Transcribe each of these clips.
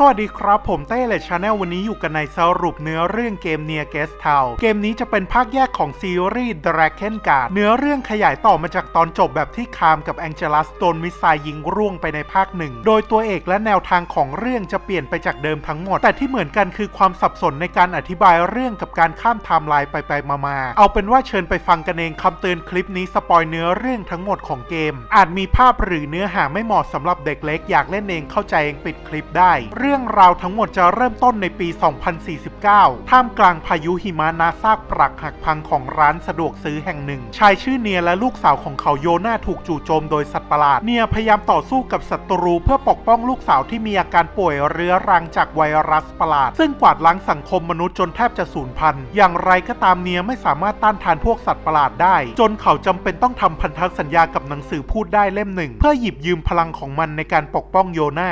สวัสดีครับ ผมเต้และชาแนลวันนี้อยู่กันในสรุปเนื้อเรื่องเกม Near Guest Town เกมนี้จะเป็นภาคแยกของซีรีส์ Dragon Guard เนื้อเรื่องขยายต่อมาจากตอนจบแบบที่คามกับแองเจลัสโดนมิสไซยิงร่วงไปในภาคหนึ่ง โดยตัวเอกและแนวทางของเรื่องจะเปลี่ยนไปจากเดิมทั้งหมด แต่ที่เหมือนกันคือความสับสนในการอธิบายเรื่องกับการข้ามไทม์ไลน์ไปไปมามาๆเอาเป็นว่าเชิญไปฟังกันเองคำเตือนคลิปนี้สปอยเนื้อเรื่องทั้งหมดของเกม อาจมีภาพหรือเนื้อหาไม่เหมาะสำหรับเด็กเล็ก อยากเล่นเองเข้าใจเองปิดคลิปได้เรื่องราวทั้งหมดจะเริ่มต้นในปี 2049 ท่ามกลางพายุหิมะนาซากปรักหักพังของร้านสะดวกซื้อแห่งหนึ่ง ชายชื่อเนียและลูกสาวของเขาโยนาถูกจู่โจมโดยสัตว์ประหลาด เนียพยายามต่อสู้กับศัตรูเพื่อปกป้องลูกสาวที่มีอาการป่วยเรื้อรังจากไวรัสประหลาด ซึ่งกวาดล้างสังคมมนุษย์จนแทบจะสูญพันธุ์ อย่างไรก็ตามเนียไม่สามารถต้านทานพวกสัตว์ประหลาดได้ จนเขาจำเป็นต้องทำพันธสัญญากับหนังสือพูดได้เล่มหนึ่ง เพื่อหยิบยืมพลังของมันในการปกป้องโยนา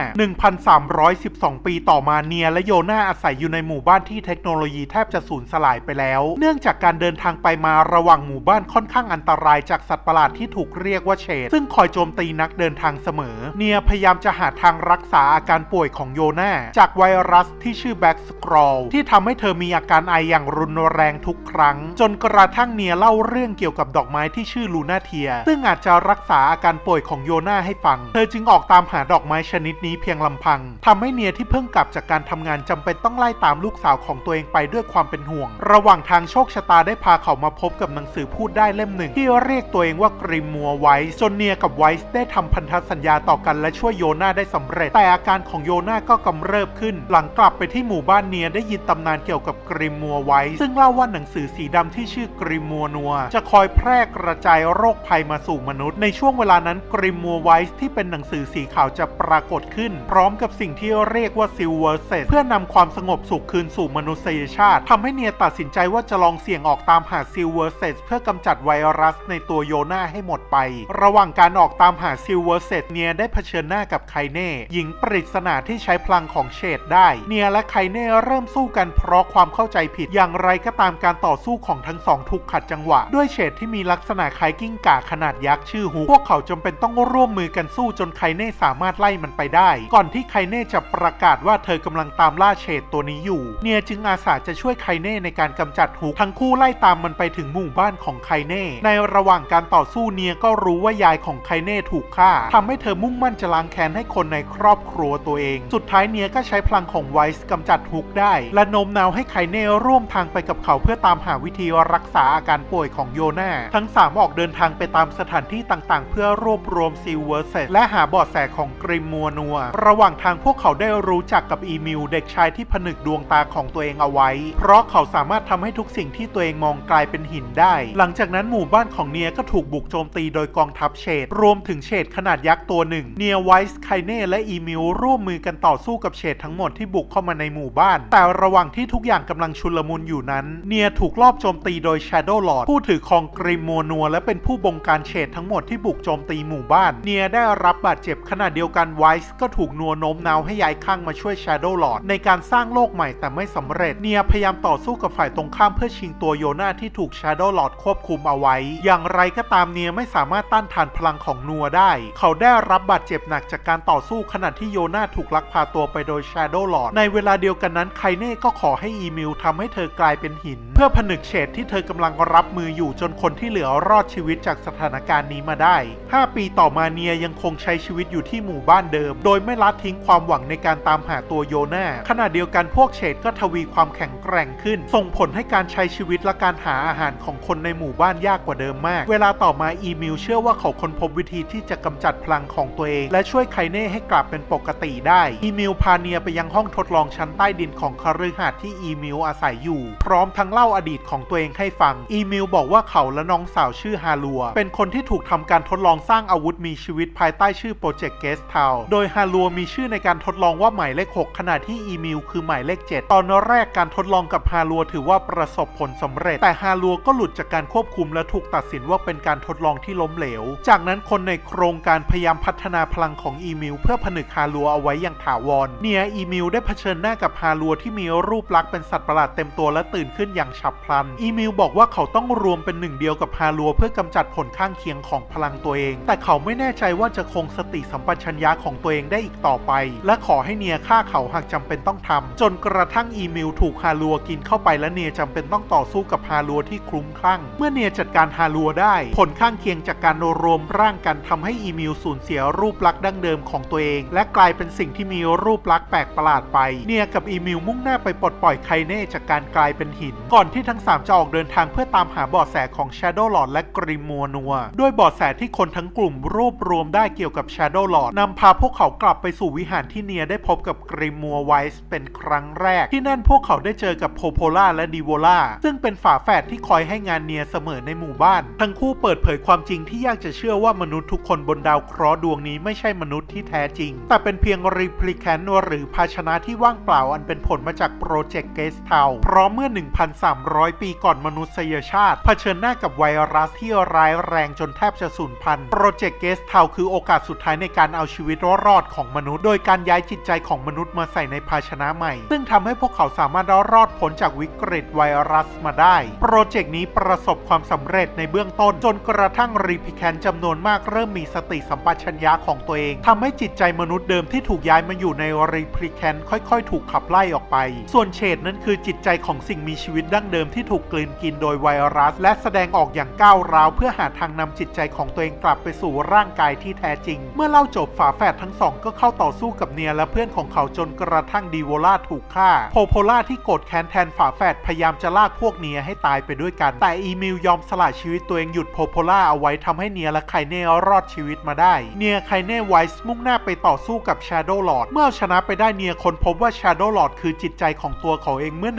1,312ปีต่อมาเนียและโยนาอาศัยอยู่ในหมู่บ้านที่เทคโนโลยีแทบจะสูญสลายไปแล้ว เนื่องจากการเดินทางไปมาระหว่างหมู่บ้านค่อนข้างอันตรายจากสัตว์ประหลาดที่ถูกเรียกว่าเชดซึ่งคอยโจมตีนักเดินทางเสมอ เนียพยายามจะหาทางรักษาอาการป่วยของโยนาจากไวรัสที่ชื่อแบ็กสครอลที่ทำให้เธอมีอาการไออย่างรุนแรงทุกครั้ง จนกระทั่งเนียเล่าเรื่องเกี่ยวกับดอกไม้ที่ชื่อลูนาเทีย ซึ่งอาจจะรักษาอาการป่วยของโยนาให้ฟัง เธอจึงออกตามหาดอกไม้ชนิดนี้เพียงลำพังทำให้เนียียที่เพิ่งกลับจากการทำงานจำเป็นต้องไล่ตามลูกสาวของตัวเองไปด้วยความเป็นห่วง ระหว่างทางโชคชะตาได้พาเขามาพบกับหนังสือพูดได้เล่มหนึ่ง ที่เรียกตัวเองว่ากริมมัวไวส์จนเนียกับไวส์ได้ทำพันธสัญญาต่อกันและช่วยโยนาได้สำเร็จ แต่อาการของโยนาก็กำเริบขึ้น หลังกลับไปที่หมู่บ้านเนียได้ยินตำนานเกี่ยวกับกริมมัวไวส์ซึ่งเล่าว่าหนังสือสีดำที่ชื่อกริมมัวนัว จะคอยแพร่กระจายโรคภัยมาสู่มนุษย์ ในช่วงเวลานั้นกริมมัวไวส์ที่เป็นหนังสือสีขาวจะปรากฏขึ้น พร้อมกับสิ่งที่เรียกว่าซิลเวอร์เซเพื่อนำความสงบสุขคืนสู่มนุษยชาติทำให้เนียตัดสินใจว่าจะลองเสี่ยงออกตามหาซิลเวอร์เซเพื่อกำจัดไวรัสในตัวโยนาให้หมดไป ระหว่างการออกตามหาซิลเวอร์เซเนียได้เผชิญหน้ากับไคเน่หญิงปริศนาที่ใช้พลังของเชดได้ เนียและไคเน่เริ่มสู้กันเพราะความเข้าใจผิดอย่างไรก็ตามการต่อสู้ของทั้งสองถูกขัดจังหวะ ด้วยเชดที่มีลักษณะคล้ายกิ้งก่าขนาดยักษ์ชื่อฮุกพวกเขาจำเป็นต้องร่วมมือกันสู้จนไคเน่สามารถไล่มันไปได้ ก่อนที่ไคเน่จะปรประกาศว่าเธอกำลังตามล่าเชดตัวนี้อยู่ เนียจึงอาสาจะช่วยไคเน่ในการกำจัดฮุก ทั้งคู่ไล่ตามมันไปถึงหมู่บ้านของไคเน่ ในระหว่างการต่อสู้เนียก็รู้ว่ายายของไคเน่ถูกฆ่าทำให้เธอมุ่งมั่นจะล้างแค้นให้คนในครอบครัวตัวเอง สุดท้ายเนียก็ใช้พลังของไวส์กำจัดฮุกได้ และโน้มน้าวให้ไคเน่ร่วมทางไปกับเขาเพื่อตามหาวิธีรักษาอาการป่วยของโยนาทั้งสามออกเดินทางไปตามสถานที่ต่างๆ เพื่อรวบรวมซิลเวอร์เซตและหาเบาะแสของกริมมัวนัว ระหว่างทางพวกเขาได้รู้จักกับอีมิลเด็กชายที่ผนึกดวงตาของตัวเองเอาไว้ เพราะเขาสามารถทำให้ทุกสิ่งที่ตัวเองมองกลายเป็นหินได้ หลังจากนั้นหมู่บ้านของเนียก็ถูกบุกโจมตีโดยกองทัพเชดรวมถึงเชดขนาดยักษ์ตัวหนึ่ง เนียไวส์ไคเน่และอีมิลร่วมมือกันต่อสู้กับเชดทั้งหมดที่บุกเข้ามาในหมู่บ้าน แต่ระหว่างที่ทุกอย่างกำลังชุลมุนอยู่นั้น เนียถูกลอบโจมตีโดย Shadow Lord ผู้ถือครองกริมมัวนัวและเป็นผู้บงการเชดทั้งหมดที่บุกโจมตีหมู่บ้าน เนียได้รับบาดเจ็บขณะเดียวกันไวส์ก็ถูกนัวโน้มน้าวให้ย้ายข้างมาช่วย Shadow Lord ในการสร้างโลกใหม่แต่ไม่สำเร็จ เนียพยายามต่อสู้กับฝ่ายตรงข้ามเพื่อชิงตัวโยนาที่ถูก Shadow Lord ควบคุมเอาไว้ อย่างไรก็ตามเนียไม่สามารถต้านทานพลังของนัวได้ เขาได้รับบาดเจ็บหนักจากการต่อสู้ขณะที่โยนาถูกลักพาตัวไปโดย Shadow Lord ในเวลาเดียวกันนั้นไคเน่ก็ขอให้อีมิลทำให้เธอกลายเป็นหิน เพื่อผนึกเฉดที่เธอกำลังรับมืออยู่จนคนที่เหลือรอดชีวิตจากสถานการณ์นี้มาได้ 5 ปีต่อมาเนียยังคงใช้ชีวิตอยู่ที่หมู่บ้านเดิม โดยไม่ละทิ้งความหวังในการตามหาตัวโยนาขณะเดียวกันพวกเฉดก็ทวีความแข็งแกร่งขึ้น ส่งผลให้การใช้ชีวิตและการหาอาหารของคนในหมู่บ้านยากกว่าเดิมมาก เวลาต่อมาอีมิลเชื่อว่าเขาค้นพบวิธีที่จะกำจัดพลังของตัวเอง และช่วยไคเน่ให้กลับเป็นปกติได้ อีมิลพาเนียไปยังห้องทดลองชั้นใต้ดินของคฤหาสน์ที่อีมิลอาศัยอยู่ พร้อมทั้งเล่าอดีตของตัวเองให้ฟัง อีมิลบอกว่าเขาและน้องสาวชื่อฮาลัว เป็นคนที่ถูกทำการทดลองสร้างอาวุธมีชีวิตภายใต้ชื่อโปรเจกต์เกสทาวโดยฮาลัวมีชื่อในการทดลองว่าหมายเลข 6 ขณะที่อีมิลคือหมายเลข 7 ตอนแรกการทดลองกับฮาลัวถือว่าประสบผลสำเร็จ แต่ฮาลัวก็หลุดจากการควบคุมและถูกตัดสินว่าเป็นการทดลองที่ล้มเหลว จากนั้นคนในโครงการพยายามพัฒนาพลังของอีมิลเพื่อผนึกฮาลัวเอาไว้อย่างถาวร เนียอีมิลได้เผชิญหน้ากับฮาลัวที่มีรูปลักษณ์เป็นสัตว์ประหลาดเต็มตัวและตื่นขึ้นอย่างฉับพลัน อีมิลบอกว่าเขาต้องรวมเป็นหนึ่งเดียวกับฮาลัวเพื่อกำจัดผลข้างเคียงของพลังตัวเอง แต่เขาไม่แน่ใจว่าจะคงสติสัมปชัญญะของตัวเองได้อีกต่อไป และขอให้เนียฆ่าเขาหากจำเป็นต้องทำจนกระทั่งอีมิลถูกฮาลัวกินเข้าไปและเนียจำเป็นต้องต่อสู้กับฮาลัวที่คลุ้มคลั่ง เมื่อเนียจัดการฮาลัวได้ ผลข้างเคียงจากการรวมร่างกันทำให้อีมิลสูญเสียรูปลักษณ์ดั้งเดิมของตัวเอง และกลายเป็นสิ่งที่มีรูปลักษณ์แปลกประหลาดไป เนียกับอีมิลมุ่งหน้าไปปลดปล่อยไคเน่จากการกลายเป็นหิน ก่อนที่ทั้งสามจะออกเดินทางเพื่อตามหาเบาะแสของ Shadow Lord และกริมมัวนัวด้วยเบาะแสที่คนทั้งกลุ่มรวบรวมได้เกี่ยวกับ Shadow Lord นำพาพวกเขากลับไปสู่วิหารที่เนียได้พบกับกริมมัวไวส์เป็นครั้งแรก ที่นั่นพวกเขาได้เจอกับโพโพล่าและดีโวล่าซึ่งเป็นฝาแฝดที่คอยให้งานเนียเสมอในหมู่บ้าน ทั้งคู่เปิดเผยความจริงที่ยากจะเชื่อว่ามนุษย์ทุกคนบนดาวเคราะห์ดวงนี้ไม่ใช่มนุษย์ที่แท้จริง แต่เป็นเพียงรีพลิแคนหรือภาชนะที่ว่างเปล่าอันเป็นผลมาจากโปรเจกต์เกสเทาเพราะเมื่อ 1,300 ปีก่อนมนุษยชาติเผชิญหน้ากับไวรัสที่ร้ายแรงจนแทบจะสูญพันธุ์โปรเจกต์เกสเทาคือโอกาสสุดท้ายในการเอาชีวิตรอดของมนุษย์ โดยการย้ายจิตใจของมนุษย์มาใส่ในภาชนะใหม่ ซึ่งทำให้พวกเขาสามารถรอดพ้นจากวิกฤตไวรัสมาได้ โปรเจกต์นี้ประสบความสำเร็จในเบื้องต้น จนกระทั่งรีพิแคนจำนวนมากเริ่มมีสติสัมปชัญญะของตัวเองทำให้จิตใจมนุษย์เดิมที่ถูกย้ายมาอยู่ในรีพิแคนค่อยๆ ถูกขับไล่ออกไป ส่วนเฉดนั้นคือจิตใจของสิ่งมีชีวิตดั้งเดิมที่ถูกกลืนกินโดยไวรัส และแสดงออกอย่างก้าวร้าวเพื่อหาทางนำจิตใจของตัวเองกลับไปสู่ร่างกายที่แท้จริง เมื่อเล่าจบฝาแฝดทั้งสองก็เข้าต่อสู้กับเนียและพื่อนของเขาจนกระทั่งดีโวล่าถูกฆ่า โพโพล่าที่โกรธแค้นแทนฝาแฝดพยายามจะลากพวกเนียให้ตายไปด้วยกัน แต่อีมิลยอมสละชีวิตตัวเองหยุดโพโพล่าเอาไว้ทำให้เนียและไคเน่รอดชีวิตมาได้ เนียไคเน่ไวส์มุ่งหน้าไปต่อสู้กับชาโดว์ลอดเมื่อชนะไปได้เนียค้นพบว่าชาโดว์ลอดคือจิตใจของตัวเขาเองเมื่อ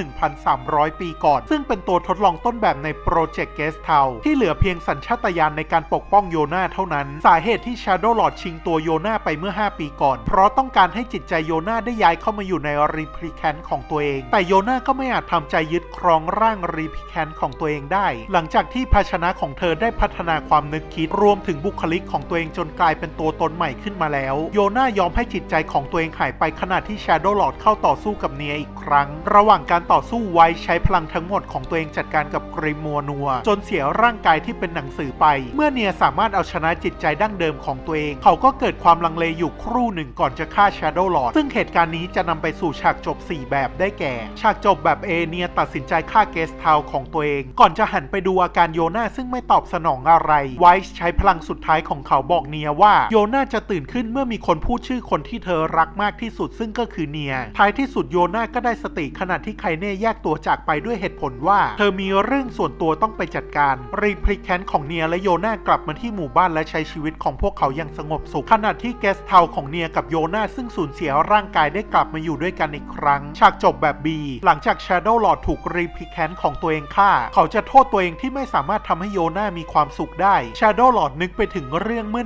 1,300 ปีก่อน ซึ่งเป็นตัวทดลองต้นแบบในโปรเจกต์เกสเทาที่เหลือเพียงสัญชาตญาณในการปกป้องโยนาเท่านั้น สาเหตุที่ชาโดว์ลอดชิงตัวโยนาไปเมื่อ 5 ปีก่อน เพราะต้องการให้จิตใจโยนาได้ย้ายเข้ามาอยู่ในรีพลิแคนของตัวเอง แต่โยนาก็ไม่อาจทำใจยึดครองร่างรีพลิแคนของตัวเองได้ หลังจากที่ภาชนะของเธอได้พัฒนาความนึกคิดรวมถึงบุคลิกของตัวเองจนกลายเป็นตัวตนใหม่ขึ้นมาแล้ว โยนายอมให้จิตใจของตัวเองหายไปขณะที่ Shadow Lord เข้าต่อสู้กับเนียอีกครั้ง ระหว่างการต่อสู้ไว้ใช้พลังทั้งหมดของตัวเองจัดการกับกริมัวนัว จนเสียร่างกายที่เป็นหนังสือไป เมื่อเนียสามารถเอาชนะจิตใจดั้งเดิมของตัวเอง เขาก็เกิดความลังเลอยู่ครู่หนึ่งก่อนจะฆ่าแชโดลอ Shadow Lord ซึ่งเหตุการณ์นี้จะนำไปสู่ฉากจบ 4 แบบได้แก่ ฉากจบแบบ A เนียตัดสินใจฆ่าเกสทาวของตัวเอง ก่อนจะหันไปดูอาการโยนาซึ่งไม่ตอบสนองอะไร ไวส์ใช้พลังสุดท้ายของเขาบอกเนียว่าโยนาจะตื่นขึ้นเมื่อมีคนพูดชื่อคนที่เธอรักมากที่สุดซึ่งก็คือเนีย ท้ายที่สุดโยนาก็ได้สติขณะที่ไคเน่แยกตัวจากไปด้วยเหตุผลว่า เธอมีเรื่องส่วนตัวต้องไปจัดการ รีพลิแคนของเนียและโยนากลับมาที่หมู่บ้านและใช้ชีวิตของพวกเขาอย่างสงบสุข ขณะที่แกสเทาของเนียกับโยนาซึ่งสูญเสียร่างกายได้กลับมาอยู่ด้วยกันอีกครั้ง ฉากจบแบบ B หลังจาก Shadow Lord ถูกรีพลิแคนของตัวเองฆ่า เขาจะโทษตัวเองที่ไม่สามารถทำให้โยนามีความสุขได้ Shadow Lord นึกไปถึงเรื่องเมื่อ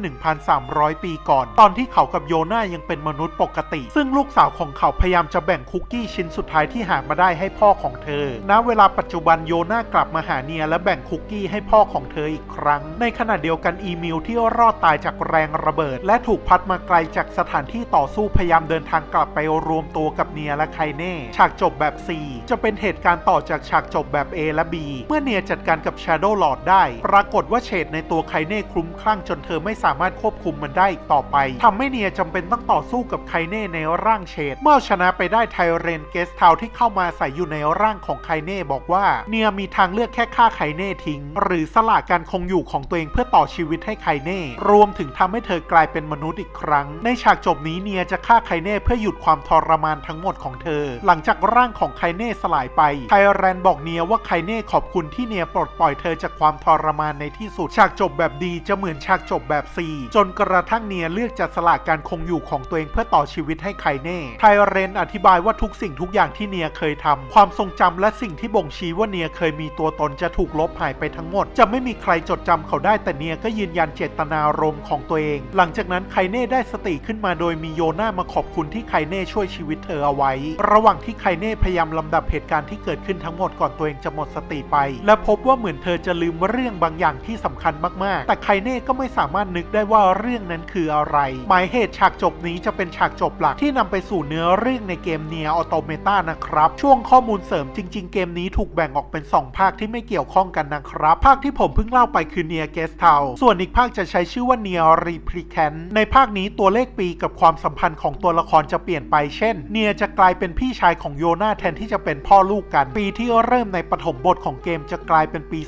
1,300 ปีก่อน ตอนที่เขากับโยนายังเป็นมนุษย์ปกติ ซึ่งลูกสาวของเขาพยายามจะแบ่งคุกกี้ชิ้นสุดท้ายที่หามาได้ให้พ่อของเธอ ณ เวลาปัจจุบันโยนากลับมาหาเนียและแบ่งคุกกี้ให้พ่อของเธออีกครั้ง ในขณะเดียวกันอีมิลที่รอดตายจากแรงระเบิด และถูกพัดมาไกลจากสถานที่ต่อสู้พยายามเดินทางกลับไปรวมตัวกับเนียและไคเน่ฉากจบแบบ C จะเป็นเหตุการณ์ต่อจากฉากจบแบบ A และ B เมื่อเนียจัดการกับ Shadow Lord ได้ ปรากฏว่าเฉดในตัวไคเน่คลุ้มคลั่งจนเธอไม่สามารถควบคุมมันได้อีกต่อไปทำให้เนียจำเป็นต้องต่อสู้กับไคเน่ในร่างเฉดเมื่อชนะไปได้ไทเรนเกสทาวที่เข้ามาใส่อยู่ในร่างของไคเน่บอกว่าเนียมีทางเลือกแค่ฆ่าไคเน่ทิ้ง หรือสละการคงอยู่ของตัวเองเพื่อต่อชีวิตให้ไคเน่รวมถึงทำให้เธอกลายเป็นมนุษย์อีกครั้ง ในฉากจบนี้เนียจะฆ่าไคเน่เพื่อหยุดความทรมานทั้งหมดของเธอ หลังจากร่างของไคเน่สลายไปไทแรนบอกเนียว่าไคเน่ขอบคุณที่เนียปลดปล่อยเธอจากความทรมานในที่สุดฉากจบแบบดีจะเหมือนฉากจบแบบซีจนกระทั่งเนียเลือกจะสละการคงอยู่ของตัวเองเพื่อต่อชีวิตให้ไคเน่ไทเรนอธิบายว่าทุกสิ่งทุกอย่างที่เนียเคยทำความทรงจำและสิ่งที่บ่งชี้ว่าเนียเคยมีตัวตนจะถูกลบหายไปทั้งหมด จะไม่มีใครจดจำเขาได้แต่เนียก็ยืนยันเจตนารมณ์ของตัวเอง หลังจากนั้นไคเน่ได้สติขึ้นมาโดยมีโยนามาขอบคุณที่ไคเน่ช่วยชีวิตเธอเอาไว้ ระหว่างที่ไคเน่พยายามลำดับเหตุการณ์ที่เกิดขึ้นทั้งหมดก่อนตัวเองจะหมดสติไป และพบว่าเหมือนเธอจะลืมเรื่องบางอย่างที่สำคัญมากๆ แต่ไคเน่ก็ไม่สามารถนึกได้ว่าเรื่องนั้นคืออะไร หมายเหตุฉากจบนี้จะเป็นฉากจบหลักที่นำไปสู่เนื้อเรื่องในเกมเนียออโตเมตานะครับ ช่วงข้อมูลเสริมจริง ๆ เกมนี้ถูกแบ่งออกเป็น 2 ภาคที่ไม่เกี่ยวข้องกันนะครับ ภาคที่ผมเพิ่งเล่าไปคือเนียเกสเทาส่วนอีกภาคจะใช้ชื่อว่าเนียรีพลิแคนในภาคนี้ตัวเลขปีกับความสัมพันธ์ของตัวตัวละครจะเปลี่ยนไปเช่น เนียจะกลายเป็นพี่ชายของโยนาแทนที่จะเป็นพ่อลูกกัน ปีที่เริ่มในปฐมบทของเกมจะกลายเป็นปี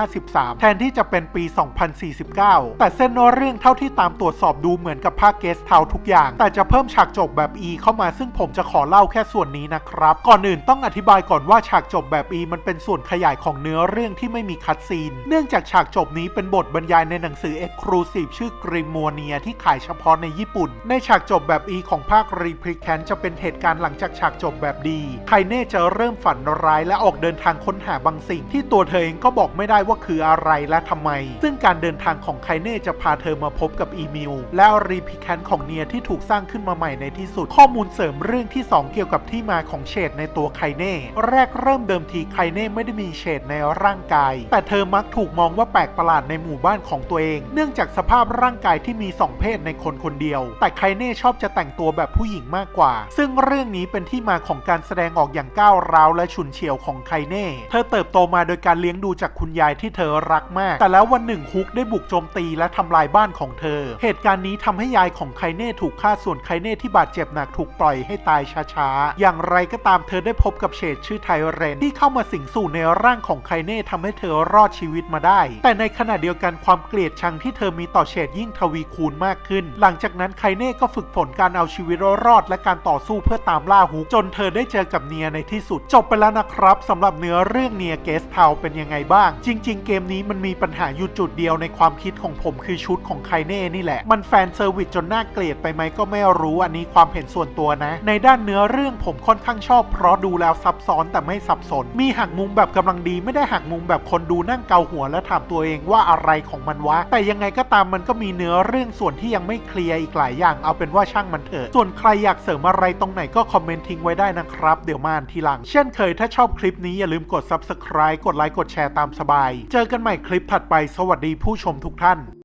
2053 แทนที่จะเป็นปี 2049 แต่เส้นเรื่องเท่าที่ตามตรวจสอบดูเหมือนกับภาคเกสเทาทุกอย่าง แต่จะเพิ่มฉากจบแบบ E เข้ามาซึ่งผมจะขอเล่าแค่ส่วนนี้นะครับ ก่อนอื่นต้องอธิบายก่อนว่าฉากจบแบบ E มันเป็นส่วนขยายของเนื้อเรื่องที่ไม่มีคัดซีน เนื่องจากฉากจบนี้เป็นบทบรรยายในหนังสือ Exclusive ชื่อกริมมัวเนียที่ขายเฉพาะในญี่ปุ่น ในฉากจบแบบ E ของภาค r e p r i c a n จะเป็นเหตุการณ์หลังจากฉากจบแบบดี ไคเน่จะเริ่มฝันร้ายและออกเดินทางค้นหาบางสิ่ง ที่ตัวเธอเองก็บอกไม่ได้ว่าคืออะไรและทำไม ซึ่งการเดินทางของไคเน่จะพาเธอมาพบกับอีมิลและรีพิแคนของเนียที่ถูกสร้างขึ้นมาใหม่ในที่สุด ข้อมูลเสริมเรื่องที่ 2 เกี่ยวกับที่มาของเฉดในตัวไคเน่แรกเริ่มเดิมทีไคเน่ไม่ได้มีเฉดในร่างกาย แต่เธอมักถูกมองว่าแปลกประหลาดในหมู่บ้านของตัวเอง เนื่องจากสภาพร่างกายที่มีสองเพศในคนคนเดียว แต่ไคเน่ชอบจะแต่งตัวแบบผู้หญิงมากกว่า ซึ่งเรื่องนี้เป็นที่มาของการแสดงออกอย่างก้าวร้าวและฉุนเฉียวของไคเน่ เธอเติบโตมาโดยการเลี้ยงดูจากคุณยายที่เธอรักมาก แต่แล้ววันหนึ่งฮุกได้บุกโจมตีและทำลายบ้านของเธอ เหตุการณ์นี้ทำให้ยายของไคเน่ถูกฆ่าส่วนไคเน่ที่บาดเจ็บหนักถูกปล่อยให้ตายช้าๆ อย่างไรก็ตามเธอได้พบกับเฉดชื่อไทเรนที่เข้ามาสิงสู่ในร่างของไคเน่ทำให้เธอรอดชีวิตมาได้ แต่ในขณะเดียวกันความเกลียดชังที่เธอมีต่อเฉดยิ่งทวีคูณมากขึ้น หลังจากนั้นไคเน่ก็ฝึกฝนการเอาชีวิตรอดและการต่อสู้เพื่อตามล่าฮุกจนเธอได้เจอกับเนียในที่สุด จบไปแล้วนะครับสำหรับเนื้อเรื่องเนียเกสเทาเป็นยังไงบ้าง จริง ๆ เกมนี้มันมีปัญหาอยู่จุดเดียวในความคิดของผมคือชุดของไคเน่นี่แหละ มันแฟนเซอร์วิสจนน่าเกลียดไปไหมก็ไม่รู้อันนี้ความเห็นส่วนตัวนะ ในด้านเนื้อเรื่องผมค่อนข้างชอบ เพราะดูแล้วซับซ้อนแต่ไม่สับสน มีหักมุมแบบกำลังดีไม่ได้หักมุมแบบคนดูนั่งเกาหัวและถามตัวเองว่าอะไรของมันวะแต่ยังไงก็ตามมันก็มีเนื้อเรื่องส่วนที่ยังไม่เคลียร์อีกหลายอย่างเอาเป็นว่าช่างมันเถอะส่วนใครอยากเสริมอะไรตรงไหนก็คอมเมนต์ทิ้งไว้ได้นะครับ เดี๋ยวมาอ่านทีหลัง เช่นเคยถ้าชอบคลิปนี้อย่าลืมกด subscribe กดไลค์กดแชร์ตามสบาย เจอกันใหม่คลิปถัดไปสวัสดีผู้ชมทุกท่าน